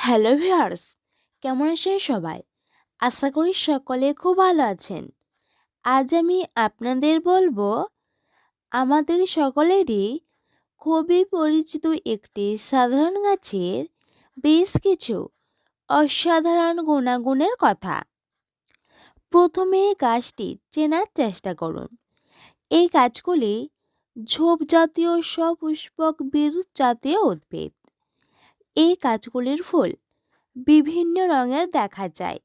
Hello viewers, কেমন আছেন সবাই? আশা করি সকলে খুব ভালো আছেন। আজ আমি আপনাদের বলব, আমাদের সকলেরই খুবই পরিচিত একটি সাধারণ গাছের বেশ কিছু অসাধারণ গুণাগুণের কথা। প্রথমে গাছটি চেনার চেষ্টা করুন। এই গাছগুলি ঝোপ জাতীয় সপুষ্পক বিরুৎ জাতীয় উদ্ভিদ। এই গাছগুলির ফুল বিভিন্ন রঙের দেখা যায়।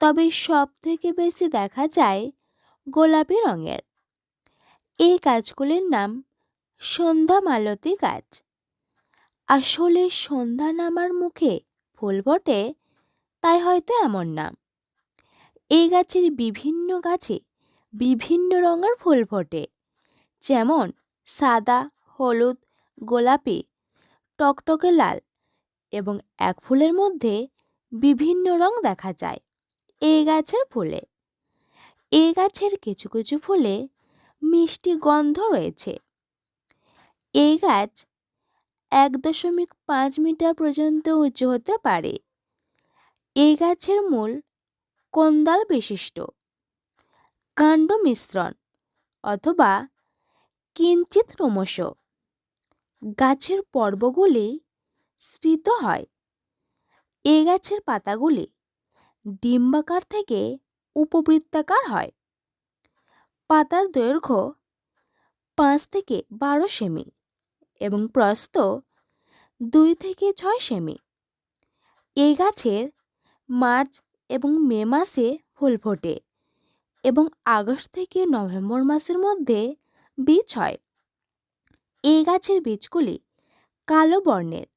তবে সব থেকে বেশি দেখা যায় গোলাপি রঙের। এই গাছগুলির নাম সন্ধ্যা মালতী গাছ। আসলে সন্ধ্যা নামার মুখে ফুল ফোটে তাই হয়তো এমন নাম। এই গাছের বিভিন্ন গাছে বিভিন্ন রঙের ফুল ফোটে, যেমন সাদা, হলুদ, গোলাপি টকটকে লাল এবং এক ফুলের মধ্যে বিভিন্ন রং দেখা যায়। এই গাছের ফুলে। এই গাছের কিছু কিছু ফুলে মিষ্টি গন্ধ রয়েছে। এই গাছ এক দশমিক পাঁচ মিটার পর্যন্ত উঁচু হতে পারে। এই গাছের মূল কোন্দাল বিশিষ্ট। কাণ্ড মিশ্রণ অথবা কিঞ্চিত ক্রমশ। গাছের পর্বগুলি স্ফীত হয়। এ গাছের পাতাগুলি ডিম্বাকার থেকে উপবৃত্তাকার হয়। পাতার দৈর্ঘ্য পাঁচ থেকে বারো সেমি এবং প্রস্থ দুই থেকে ছয় সেমি। এই গাছের মার্চ এবং মে মাসে ফুল ফোটে এবং আগস্ট থেকে নভেম্বর মাসের মধ্যে বীজ হয়। এই গাছের বীজগুলি কালো বর্ণের।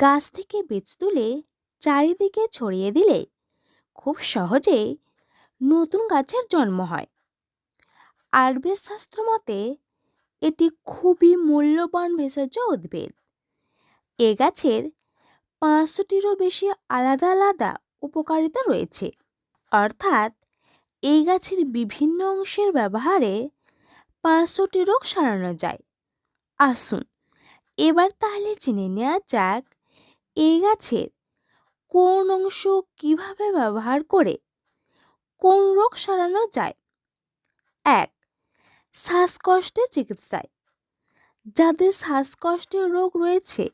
গাছ থেকে বীজ তুলে চারিদিকে ছড়িয়ে দিলে খুব সহজেই নতুন গাছের জন্ম হয়। আয়ুর্বেদ শাস্ত্র মতে এটি খুবই মূল্যবান ভেষজ উদ্ভিদ। এ গাছের পাঁচশোটিরও বেশি আলাদা আলাদা উপকারিতা রয়েছে। অর্থাৎ এই গাছের বিভিন্ন অংশের ব্যবহারে পাঁচশোটি রোগ সারানো যায়। আসুন। এবার তাহলে জেনে নেওয়া যাক, এই গাছের কোন অংশ কীভাবে ব্যবহার করে? কোন রোগ সারানো যায়? এক, শ্বাসকষ্টের চিকিৎসায়। যাদের শ্বাসকষ্টের রোগ রয়েছে,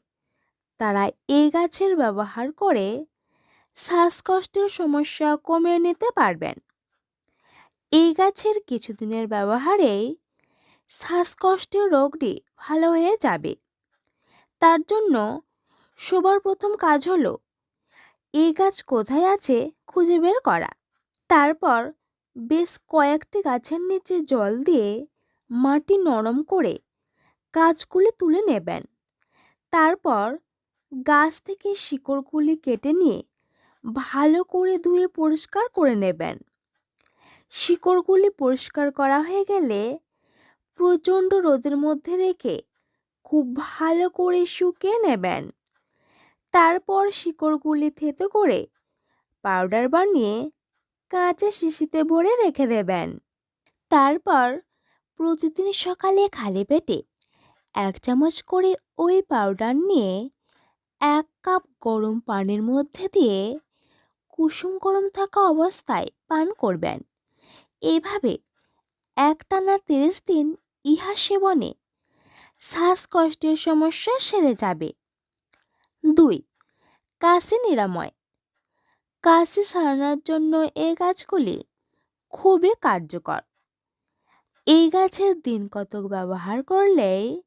তারা এই গাছের ব্যবহার করে শ্বাসকষ্টের সমস্যা কমিয়ে নিতে পারবেন। এই গাছের কিছুদিনের ব্যবহারেই শ্বাসকষ্টের রোগটি ভালো হয়ে যাবে। তার জন্য সবার প্রথম কাজ হলো, এই গাছ কোথায় আছে খুঁজে বের করা। তারপর বেশ কয়েকটি গাছের নিচে জল দিয়ে মাটি নরম করে গাছগুলি তুলে নেবেন। তারপর গাছ থেকে শিকড়গুলি কেটে নিয়ে ভালো করে ধুয়ে পরিষ্কার করে নেবেন। শিকড়গুলি পরিষ্কার করা হয়ে গেলে প্রচণ্ড রোদের মধ্যে রেখে খুব ভালো করে শুকিয়ে নেবেন। তারপর শিকড়গুলি থেতো করে পাউডার বানিয়ে কাঁচা শিশিতে ভরে রেখে দেবেন। তারপর প্রতিদিন সকালে খালি পেটে এক চামচ করে ওই পাউডার নিয়ে এক কাপ গরম পানির মধ্যে দিয়ে কুসুম গরম থাকা অবস্থায় পান করবেন। এভাবে একটানা তিরিশ দিন ইহা সেবনে শ্বাসকষ্টের সমস্যা সেরে যাবে। দুই, কাশি নিরাময়। কাশি সারানোর জন্য এই গাছগুলি খুবই কার্যকর। এই গাছের দিন কতক ব্যবহার করলেই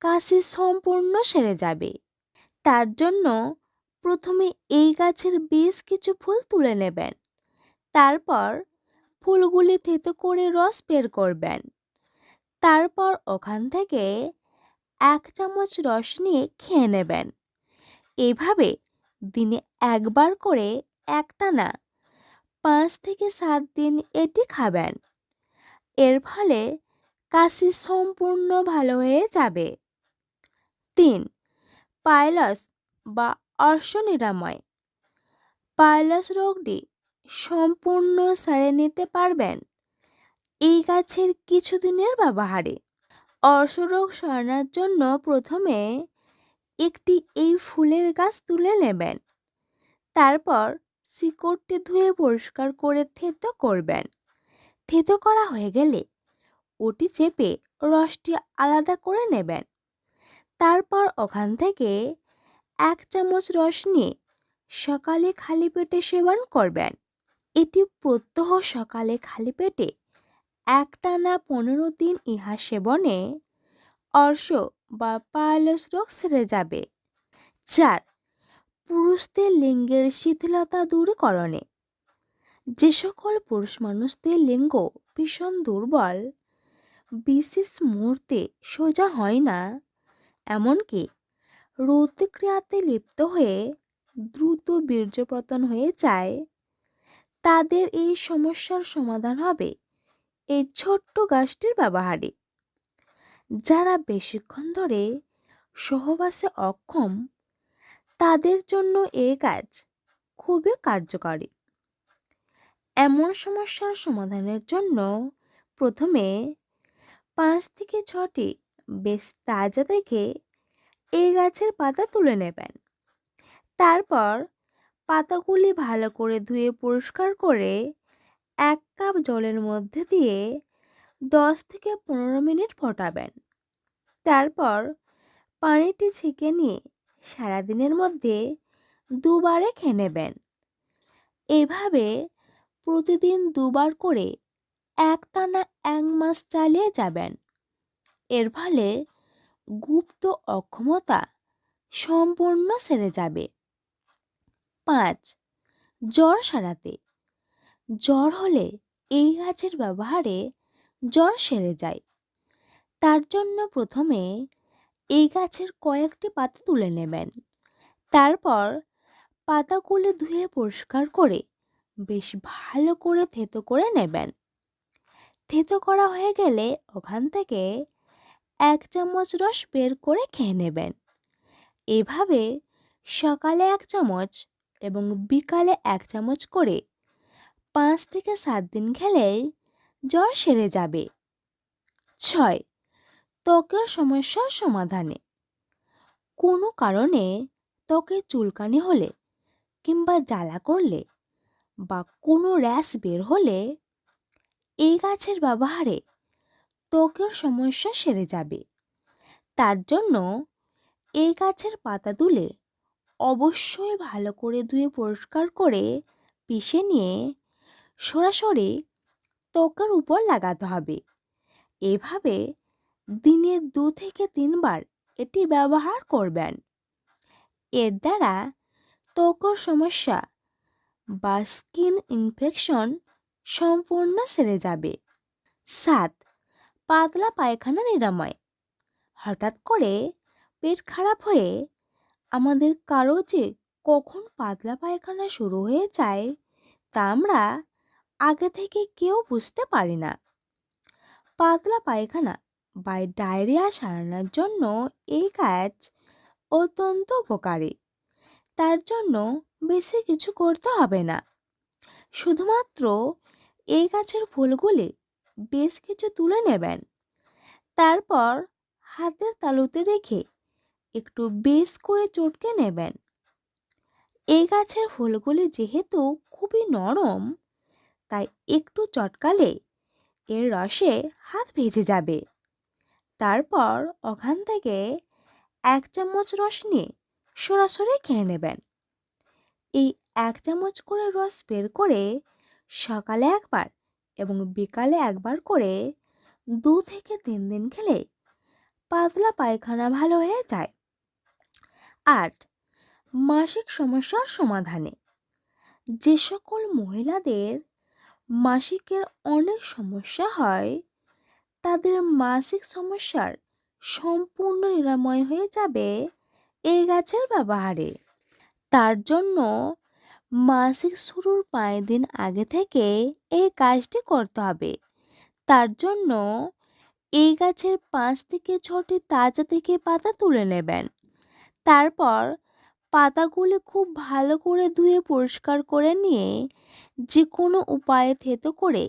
কাশি সম্পূর্ণ সেরে যাবে। তার জন্য প্রথমে এই গাছের বেশ কিছু ফুল তুলে নেবেন। তারপর ফুলগুলি থেতো করে রস বের করবেন। তারপর ওখান থেকে এক চামচ রস নিয়ে খেয়ে নেবেন। এভাবে দিনে একবার করে একটানা পাঁচ থেকে সাত দিন এটি খাবেন। এর ফলে কাশি সম্পূর্ণ ভালো হয়ে যাবে। তিন, পাইলস বা অর্শ নিরাময় পাইলস রোগটি সম্পূর্ণ সারে নিতে পারবেন। এই গাছের কিছুদিনের ব্যবহারে। অর্শরোগ সরানোর জন্য প্রথমে একটি এই ফুলের গাছ তুলে নেবেন। তারপর শিকড়টি ধুয়ে পরিষ্কার করে থেতো করবেন। থেতো করা হয়ে গেলে ওটি চেপে রসটি আলাদা করে নেবেন। তারপর ওখান থেকে এক চামচ রস নিয়ে সকালে খালি পেটে সেবন করবেন। এটি প্রত্যহ সকালে খালি পেটে একটানা পনেরো দিন ইহা সেবনে, অর্শ বা পায়ালস রোগ সেরে যাবে। চার, পুরুষদের লিঙ্গের শিথিলতা দূরীকরণে যে সকল পুরুষ মানুষদের লিঙ্গ ভীষণ দুর্বল, বিশেষ মুহূর্তে সোজা হয় না। এমনকি রতিক্রিয়াতে লিপ্ত হয়ে দ্রুত বীর্যপতন হয়ে যায়। তাদের এই সমস্যার সমাধান হবে। এই ছোট্ট গাছটির ব্যবহারে। যারা বেশিক্ষণ ধরে সহবাসে অক্ষম, তাদের জন্য এই কাজ খুবই কার্যকরী। এমন সমস্যার সমাধানের জন্য প্রথমে পাঁচ থেকে ছটি বেশ তাজা দেখে এই গাছের পাতা তুলে নেবেন। তারপর পাতাগুলি ভালো করে ধুয়ে পরিষ্কার করে এক কাপ জলের মধ্যে দিয়ে দশ থেকে পনেরো মিনিট ফোটাবেন। তারপর পানিটি ছেঁকে নিয়ে সারাদিনের মধ্যে দুবারে খেয়ে নেবেন। এভাবে প্রতিদিন দুবার করে একটানা এক মাস চালিয়ে যাবেন। এর ফলে গুপ্ত অক্ষমতা সম্পূর্ণ সেরে যাবে। পাঁচ, জ্বর সারাতে জ্বর হলে এই গাছের ব্যবহারে জ্বর সেরে যায়। তার জন্য প্রথমে এই গাছের কয়েকটি পাতা তুলে নেবেন। তারপর পাতাগুলো ধুয়ে পরিষ্কার করে বেশ ভালো করে থেতো করে নেবেন। থেতো করা হয়ে গেলে ওখান থেকে এক চামচ রস বের করে খেয়ে নেবেন। এভাবে সকালে এক চামচ এবং বিকালে এক চামচ করে পাঁচ থেকে সাত দিন খেলেই জ্বর সেরে যাবে। ছয়, ত্বকের সমস্যার সমাধানে। কোনো কারণে ত্বকের চুলকানি হলে কিংবা জ্বালা করলে বা কোনো র্যাশ বের হলে এই গাছের ব্যবহারে ত্বকের সমস্যা সেরে যাবে। তার জন্য এই গাছের পাতা তুলে অবশ্যই ভালো করে ধুয়ে পরিষ্কার করে পিষে নিয়ে সরাসরি ত্বকের উপর লাগাতে হবে। এভাবে দিনে দু থেকে তিনবার এটি ব্যবহার করবেন। এর দ্বারা ত্বকের সমস্যা বা স্কিন ইনফেকশন সম্পূর্ণ সেরে যাবে। সাত, পাতলা পায়খানা নিরাময়। হঠাৎ করে পেট খারাপ হয়ে আমাদের কারও যে কখন পাতলা পায়খানা শুরু হয়ে যায় তা আমরা আগে থেকে কেউ বুঝতে পারি না। পাতলা পায়খানা বা ডায়রিয়া সারানোর জন্য এই কাজ অত্যন্ত উপকারী। তার জন্য বেশি কিছু করতে হবে না। শুধুমাত্র এই গাছের ফুলগুলি বেশ কিছু তুলে নেবেন। তারপর হাতের তালুতে রেখে একটু বেশ করে চটকে নেবেন। এই গাছের ফুলগুলি যেহেতু খুবই নরম তাই একটু চটকালে এর রসে হাত ভেজে যাবে। তারপর ওখান থেকে এক চামচ রস নিয়ে সরাসরি খেয়ে নেবেন। এই এক চামচ করে রস বের করে সকালে একবার এবং বিকালে একবার করে দু থেকে তিন দিন খেলে পাতলা পায়খানা ভালো হয়ে যায়। আট মাসিক সমস্যার সমাধানে যে সকল মহিলাদের মাসিকের অনেক সমস্যা হয়, তাদের মাসিক সমস্যার সম্পূর্ণ নিরাময় হয়ে যাবে এই গাছের ব্যবহারে। তার জন্য মাসিক শুরুর পাঁচ দিন আগে থেকে এই কাজটি করতে হবে। তার জন্য এই গাছের পাঁচ থেকে ছটি তাজা থেকে পাতা তুলে নেবেন। তারপর পাতাগুলি খুব ভালো করে ধুয়ে পরিষ্কার করে নিয়ে যে কোনো উপায়ে থেতো করে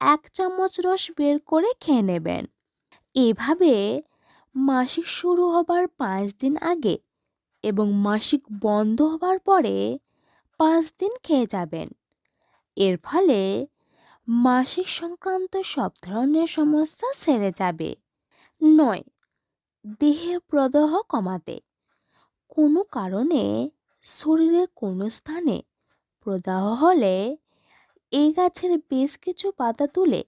এক চামচ রস বের করে খেয়ে নেবেন। এভাবে মাসিক শুরু হবার পাঁচ দিন আগে এবং মাসিক বন্ধ হবার পরে পাঁচ দিন খেয়ে যাবেন। এর ফলে মাসিক সংক্রান্ত সব ধরনের সমস্যা সেরে যাবে। নয়, দেহের প্রদাহ কমাতে। কোনো কারণে শরীরের কোনো স্থানে প্রদাহ হলে এই গাছের বেশ কিছু পাতা তুলে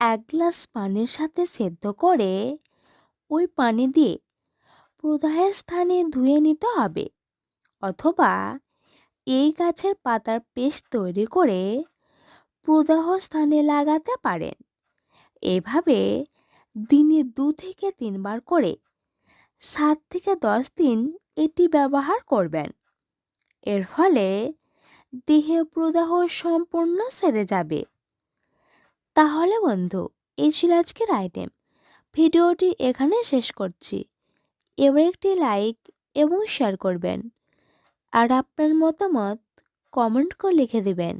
এক গ্লাস পানির সাথে সেদ্ধ করে ওই পানি দিয়ে প্রদাহের স্থানে ধুয়ে নিতে হবে। অথবা এই গাছের পাতার পেস্ট তৈরি করে প্রদাহ স্থানে লাগাতে পারেন। এভাবে দিনে দু থেকে তিনবার করে সাত থেকে দশ দিন এটি ব্যবহার করবেন। এর ফলে দেহে প্রদাহ সম্পূর্ণ সেরে যাবে। তাহলে বন্ধু এই ছিল আজকের আইটেম ভিডিওটি এখানে শেষ করছি। এবার একটি লাইক এবং শেয়ার করবেন। আর আপনার মতামত কমেন্ট করে লিখে দেবেন।